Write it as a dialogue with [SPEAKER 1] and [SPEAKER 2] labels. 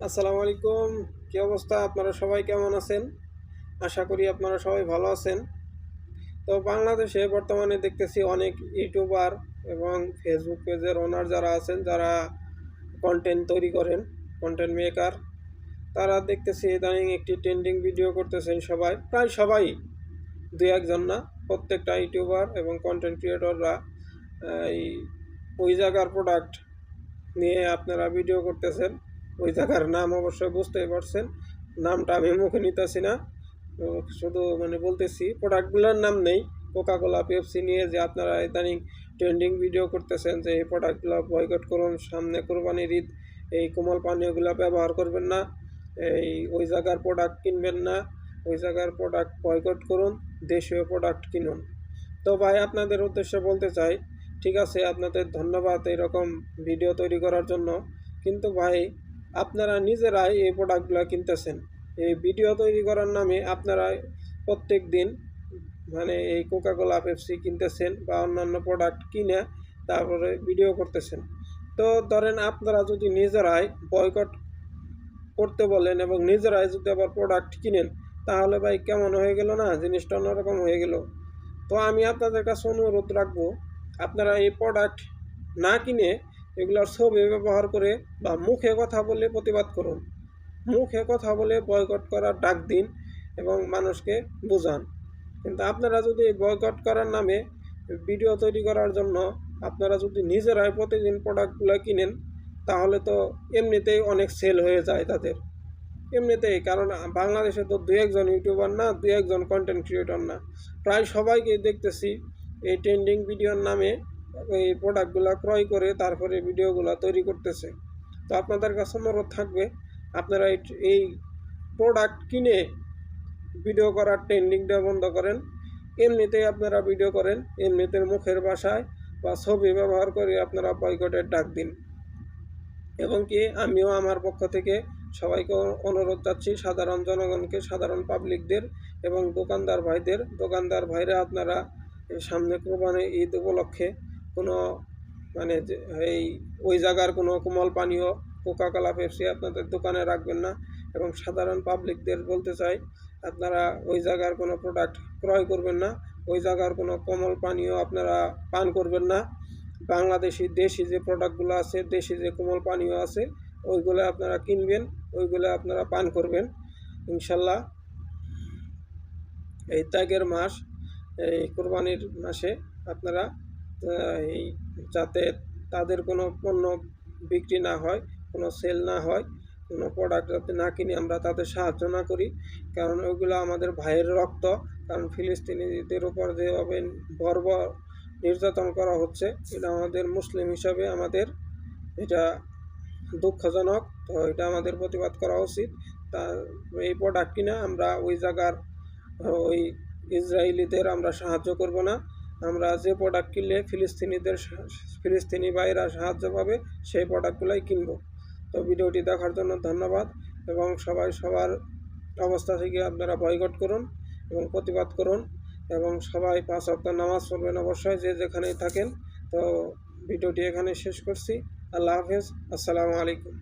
[SPEAKER 1] আসসালামু আলাইকুম। কী অবস্থা? আপনারা সবাই কেমন আছেন? আশা করি আপনারা সবাই ভালো আছেন। তো বাংলাদেশে বর্তমানে দেখতেছি অনেক ইউটিউবার এবং ফেসবুক পেজের ওনার যারা আছেন, যারা কন্টেন্ট তৈরি করেন কন্টেন্ট মেকার তারা দেখতেছি ইদানিং একটি ট্রেন্ডিং ভিডিও করতেছেন সবাই। প্রায় সবাই দু একজন না, প্রত্যেকটা ইউটিউবার এবং কন্টেন্ট ক্রিয়েটররা এই ওই জায়গার প্রোডাক্ট নিয়ে আপনারা ভিডিও করতেছেন। ওই জায়গার নাম অবশ্যই বুঝতেই পারছেন। নামটা আমি মুখে নিতেছি না। শুধু মানে বলতেছি প্রোডাক্টগুলোর নাম নেই। কোকা কোলা পেপসি নিয়ে যে আপনারা ইদানিং ট্রেন্ডিং ভিডিও করতেছেন যে এই প্রোডাক্টগুলো বয়কট করুন, সামনে কোরবানির ঈদ, এই কোমল পানীয়গুলো ব্যবহার করবেন না, এই ওই জায়গার প্রোডাক্ট কিনবেন না, ওই জায়গার প্রোডাক্ট বয়কট করুন, দেশীয় প্রোডাক্ট কিনুন। তো ভাই, আপনাদের উদ্দেশ্যে বলতে চাই, ঠিক আছে, আপনাদের ধন্যবাদ এরকম ভিডিও তৈরি করার জন্য। কিন্তু ভাই আপনারা নিজেরাই এই প্রোডাক্টগুলো কিনতেছেন। এই ভিডিও তৈরি করার নামে আপনারা প্রত্যেক দিন মানে এই কোকাকোলা পেপসি কিনতেছেন বা অন্যান্য প্রোডাক্ট কিনে তারপরে ভিডিও করতেছেন। তো ধরেন আপনারা যদি নিজেরাই বয়কট করতে বলেন এবং নিজেরাই যদি আবার প্রোডাক্ট কিনেন, তাহলে ভাই কেমন হয়ে গেল না? জিনিসটা অন্যরকম হয়ে গেল। তো আমি আপনাদের কাছে অনুরোধ রাখব, আপনারা এই প্রোডাক্ট না কিনে এগুলোর ছবি ব্যবহার করে বা মুখে কথা বলে প্রতিবাদ করুন। মুখে কথা বলে বয়কট করার ডাক দিন এবং মানুষকে বোঝান। কিন্তু আপনারা যদি বয়কট করার নামে ভিডিও তৈরি করার জন্য আপনারা যদি নিজেরাই প্রতিদিন প্রোডাক্টগুলো কিনেন, তাহলে তো এমনিতেই অনেক সেল হয়ে যায় তাদের। এমনিতেই, কারণ বাংলাদেশে তো দু একজন ইউটিউবার না দু একজন কন্টেন্ট ক্রিয়েটর না। প্রায় সবাইকে দেখতেছি এই ট্রেন্ডিং ভিডিওর নামে এই প্রোডাক্টগুলো ক্রয় করে তারপরে ভিডিওগুলো তৈরি করতেছে। তো আপনাদের কাছে অনুরোধ থাকবে, আপনারা এই- প্রোডাক্ট কিনে ভিডিও করার ট্রেন্ডিংটা বন্ধ করেন। এমনিতেই আপনারা ভিডিও করেন, এমনিতে মুখের ভাষায় বা ছবি ব্যবহার করে আপনারা বয়কটের ডাক দিন। এবং কি, আমিও আমার পক্ষ থেকে সবাইকে অনুরোধ যাচ্ছি সাধারণ জনগণকে, সাধারণ পাবলিকদের এবং দোকানদার ভাইদের। দোকানদার ভাইরা আপনারা সামনে কোরবানি ঈদ উপলক্ষে কোনো মানে এই, ওই জায়গার কোনো কোমল পানীয় কোকা কোলা পেপসি আপনাদের দোকানে রাখবেন না এবং সাধারণ পাবলিকদের বলতে চাই, আপনারা ওই জায়গার কোনো প্রোডাক্ট ক্রয় করবেন না, ওই জায়গার কোনো কোমল পানীয় আপনারা পান করবেন না। বাংলাদেশি দেশি যে প্রোডাক্টগুলো আছে, দেশি যে কোমল পানীয় আছে, ওইগুলো আপনারা কিনবেন, ওইগুলো আপনারা পান করবেন, ইনশাল্লাহ। এই ত্যাগের মাস, এই কোরবানির মাসে আপনারা এই যাতে তাদের কোনো পণ্য বিক্রি না হয়, কোনো সেল না হয়, কোনো প্রোডাক্ট যাতে না কিনে, আমরা তাদের সাহায্য না করি। কারণ ওইগুলো আমাদের ভাইয়ের রক্ত। কারণ ফিলিস্তিনিদের উপর যেভাবে বর্বর নির্যাতন করা হচ্ছে, এটা আমাদের মুসলিম হিসাবে আমাদের এটা দুঃখজনক। তো এটা আমাদের প্রতিবাদ করা উচিত। তা এই প্রোডাক্ট কিনা আমরা ওই জায়গার, ওই ইসরায়েলিদের আমরা সাহায্য করব না। আমরা যে প্রোডাক্ট কিনলে ফিলিস্তিনিদের ফিলিস্তিনি ভাইরা সাহায্য পাবে, সেই প্রোডাক্টগুলোই কিনব। তো ভিডিওটি দেখার জন্য ধন্যবাদ এবং সবাই সবার অবস্থা থেকে আপনারা বয়কট করুন এবং প্রতিবাদ করুন এবং সবাই পাঁচ সপ্তাহ নামাজ পড়বেন অবশ্যই যে যেখানেই থাকেন। তো ভিডিওটি এখানে শেষ করছি। আল্লাহ হাফেজ। আসসালামু আলাইকুম।